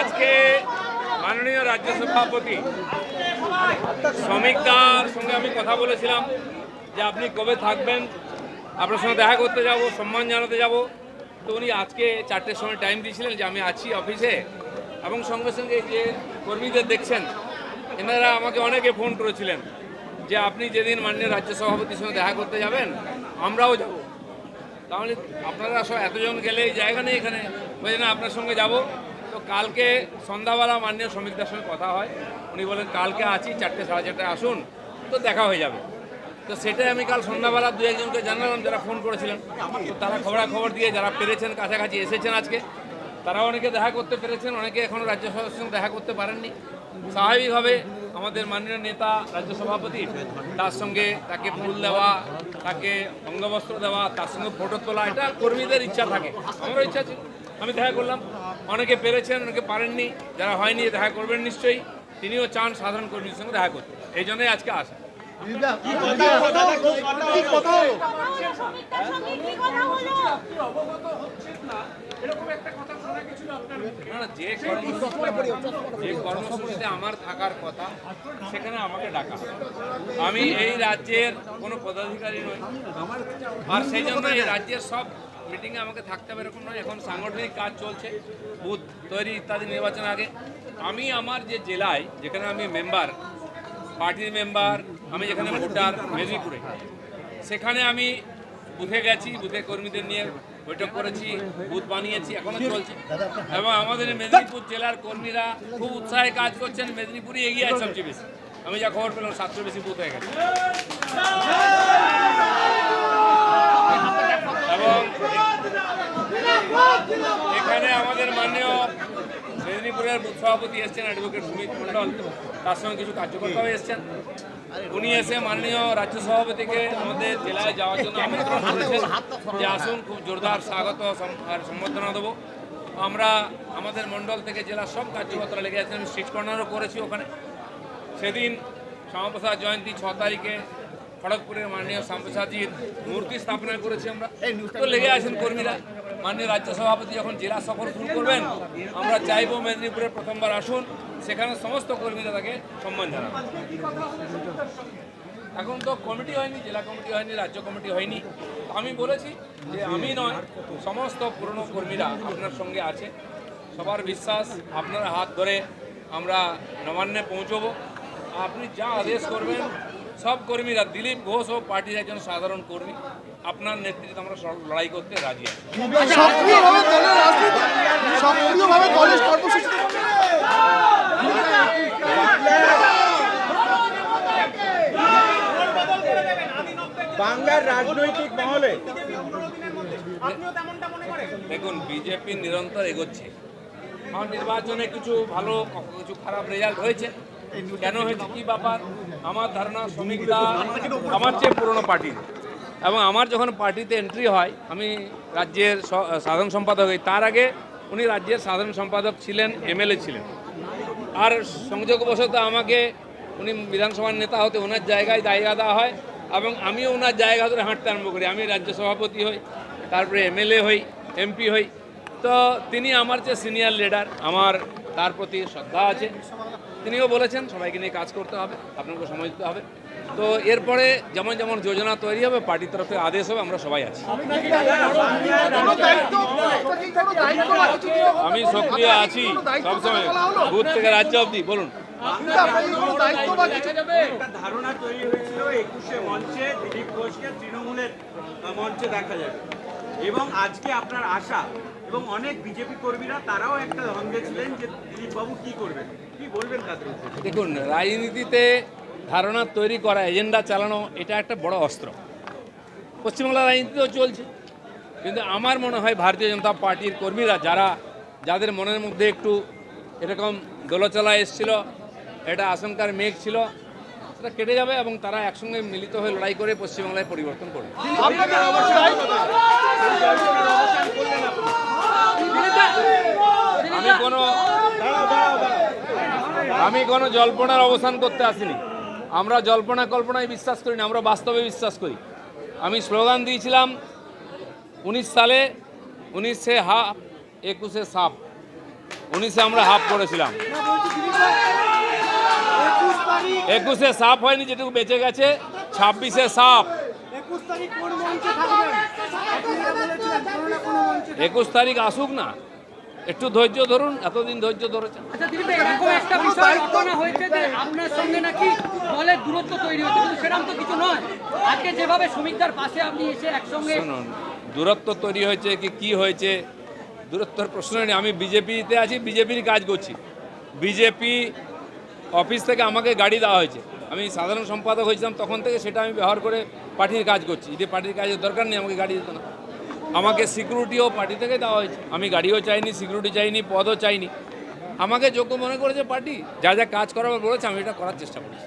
আজকে মাননীয় রাজ্য সভাপতি শ্রমিকদার সঙ্গে আমি কথা বলেছিলাম যে আপনি কবে থাকবেন আপনার সঙ্গে দেখা করতে যাব সম্মান জানাতে যাব। তো উনি আজকে চারটের সময় টাইম দিয়েছিলেন যে আমি আছি অফিসে এবং সঙ্গে সঙ্গে যে কর্মীদের দেখছেন এনারা আমাকে অনেকে ফোন করেছিলেন যে আপনি যেদিন মাননীয় রাজ্য সভাপতির সঙ্গে দেখা করতে যাবেন আমরাও যাব। তাহলে আপনারা সব এতজন গেলে এই জায়গা নেই এখানে। বলছে না, আপনার সঙ্গে যাব। তো কালকে সন্ধ্যাবেলা মাননীয় শ্রমিকদের সঙ্গে কথা হয়। উনি বলেন, কালকে আছি, চারটে সাড়ে চারটে আসুন। তো দেখা হয়ে যাবে। তো সেটাই আমি কাল সন্ধ্যাবেলা দু একজনকে জানালাম, যারা ফোন করেছিলেন। তো তারা খবরাখবর দিয়ে যারা পেরেছেন, কাছাকাছি এসেছেন আজকে তারা অনেকে দেখা করতে পেরেছেন, অনেকে এখনও রাজ্য সঙ্গে দেখা করতে পারেননি। স্বাভাবিকভাবে আমাদের মাননীয় নেতা রাজ্য সভাপতি তার সঙ্গে তাকে ফুল দেওয়া তাকে অঙ্গবস্ত্র দেওয়া তার সঙ্গে ফটো তোলা এটা কর্মীদের ইচ্ছা থাকে আমারও ইচ্ছা ছিল আমি দেখা করলাম অনেকে পেরেছেন অনেকে পারেননি যারা হয়নি দেখা করবেন নিশ্চয়ই তিনিও চান সাধারণ কর্মীর সঙ্গে দেখা করতে এই জন্যই আজকে আসা না, না, যে যে কর্মসূচিতে আমার থাকার কথা, সেখানে আমাকে ডাকা। আমি এই রাজ্যের কোনো পদাধিকারী নই। আর সেই জন্য এই রাজ্যের সব মিটিংয়ে আমাকে থাকতে হবে এরকম নয়। এখন সাংগঠনিক কাজ চলছে, বুথ তৈরি ইত্যাদি নির্বাচন আগে। আমি আমার যে জেলায়, যেখানে আমি মেম্বার পার্টির মেম্বার আমি যেখানে ভোটার মেদিনীপুরে, সেখানে আমি বুথে গেছি, বুথে কর্মীদের নিয়ে বৈঠক করেছি, বুথ বানিয়েছি, এখনও চলছে। এবং আমাদের মেদিনীপুর জেলার কর্মীরা খুব উৎসাহে কাজ করছেন, মেদিনীপুরই এগিয়ে আছে সবচেয়ে বেশি। আমি যা খবর পেলাম সাতশো বেশি বুথ হয়ে গেছে। এবং এখানে আমাদের মাননীয় মেদিনীপুরের সভাপতি এসছেন, অ্যাডভোকেট সুমিত মণ্ডল। তার সঙ্গে কিছু কার্যকর্তাও এসছেন। উনি এসে মাননীয় রাজ্য সভাপতিকে আমাদের জেলায় যাওয়ার জন্য আমন্ত্রণ করেছেন। যে আসুন খুব জোরদার স্বাগত আর সম্বর্ধনা দেবো। আমরা আমাদের মণ্ডল থেকে জেলার সব কার্যকর্তারা লেগে আছেন। স্ট্রিট কর্নারও করেছি ওখানে। সেদিন শ্যামাপ্রসাদ জয়ন্তী ছ তারিখে খড়গপুরের মাননীয় শ্যামপ্রসাদজির মূর্তি স্থাপনা করেছি আমরা। তো লেগে আছেন কর্মীরা। মাননীয় রাজ্য সভাপতি যখন জেলা সফর শুরু করবেন আমরা চাইব মেদিনীপুরে প্রথমবার আসুন। সেখানে সমস্ত কর্মীরা তাকে সম্মান জানাবেন এখন তো কমিটি হয়নি, জেলা কমিটি হয়নি, রাজ্য কমিটি হয়নি। আমি বলেছি যে আমি নয়, সমস্ত পুরনো কর্মীরা আপনার সঙ্গে আছে। সবার বিশ্বাস, আপনার হাত ধরে আমরা নবান্নে পৌঁছবো। আপনি যা আদেশ করবেন, সব কর্মীরা, দিলীপ ঘোষ ও পার্টির একজন সাধারণ কর্মী, আপনার নেতৃত্বে আমরা লড়াই করতে রাজি আছি। বাংলার রাজনৈতিক মহলে। দেখুন বিজেপি নিরন্তর এগোচ্ছে। আমার নির্বাচনে কিছু ভালো কিছু খারাপ রেজাল্ট হয়েছে। কেন হয়েছে কি ব্যাপার? আমার ধারণা শ্রমিকরা আমার চেয়ে পুরনো পার্টির এবং আমার যখন পার্টিতে এন্ট্রি হয় আমি রাজ্যের সাধারণ সম্পাদক হই। তার আগে উনি রাজ্যের সাধারণ সম্পাদক ছিলেন এমএলএ ছিলেন। আর সংযোগবশত আমাকে উনি বিধানসভার নেতা হতে ওনার জায়গায় জায়গা দেওয়া হয়। এবং আমিও ওনার জায়গা ধরে হাঁটতে আরম্ভ করি। আমি রাজ্য সভাপতি হই, তারপরে এমএলএ হই, এমপি হই। তো তিনি আমার যে সিনিয়র লিডার আমার তার প্রতি শ্রদ্ধা আছে। তিনিও বলেছেন, সবাইকে নিয়ে কাজ করতে হবে আপনাকে সময় দিতে হবে। তো এরপরে যেমন যেমন যোজনা তৈরি হবে, পার্টির তরফে আদেশ হবে, আমরা সবাই আছি। আমি সক্রিয় আছি সবসময়, বুথ থেকে রাজ্য অবধি, বলুন। একটা ধারণা তৈরি হয়েছিল একুশে মঞ্চে দিলীপ ঘোষকে তৃণমূলের মঞ্চে দেখা যাবে। এবং আজকে আপনার আশা এবং অনেক বিজেপি কর্মীরা তারাও একটা দ্বন্দ্বে ছিলেন যে দিলীপ বাবু কি করবেন? কি বলবেন তাদের দেখুন রাজনীতিতে ধারণা তৈরি করা এজেন্ডা চালানো এটা একটা বড় অস্ত্র। পশ্চিমবাংলার রাজনীতিতেও চলছে। কিন্তু আমার মনে হয় ভারতীয় জনতা পার্টির কর্মীরা যারা যাদের মনের মধ্যে একটু এরকম দোলচলা এসছিল এটা আশঙ্কার মেঘ ছিল। সেটা কেটে যাবে এবং তারা একসঙ্গে মিলিত হয়ে লড়াই করে পশ্চিমবাংলায় পরিবর্তন করবে। আমি কোনো আমি কোনো জল্পনার অবসান করতে আসিনি। আমরা জল্পনা কল্পনায় বিশ্বাস করি না, আমরা বাস্তবে বিশ্বাস করি। আমি স্লোগান দিয়েছিলাম, উনিশ সালে উনিশে হাফ একুশে সাপ। উনিশে আমরা হাফ করেছিলাম। একুশ সাপ হয়নি যেটুকু বেঁচে গেছে ছাব্বিশে সাপ। একুশ তারিখ আসুক না একটু ধৈর্য ধরুন এতদিন ধৈর্য ধরেছেন। আচ্ছা আপনার সঙ্গে নাকি দলের দূরত্ব তৈরি হয়েছে কিন্তু সেরকম তো কিছু নয়। আজকে যেভাবে শ্রমিকদার পাশে আপনি এসে একসঙ্গে দূরত্ব তৈরি হয়েছে কি কি হয়েছে? দূরত্বর প্রশ্ন নেই। আমি বিজেপিতে আছি বিজেপির কাজ করছি। বিজেপি অফিস থেকে আমাকে গাড়ি দেওয়া হয়েছে আমি সাধারণ সম্পাদক হয়েছিলাম তখন থেকে সেটা আমি ব্যবহার করে পার্টির কাজ করছি যদি পার্টির কাজের দরকার নেই আমাকে গাড়ি দিত না আমাকে সিকিউরিটিও পার্টি থেকে দেওয়া হয়েছে আমি গাড়িও চাইনি সিকিউরিটি চাইনি পদও চাইনি আমাকে যোগ্য মনে করেছে পার্টি যা যা কাজ করাবার বলেছে আমি এটা করার চেষ্টা করেছি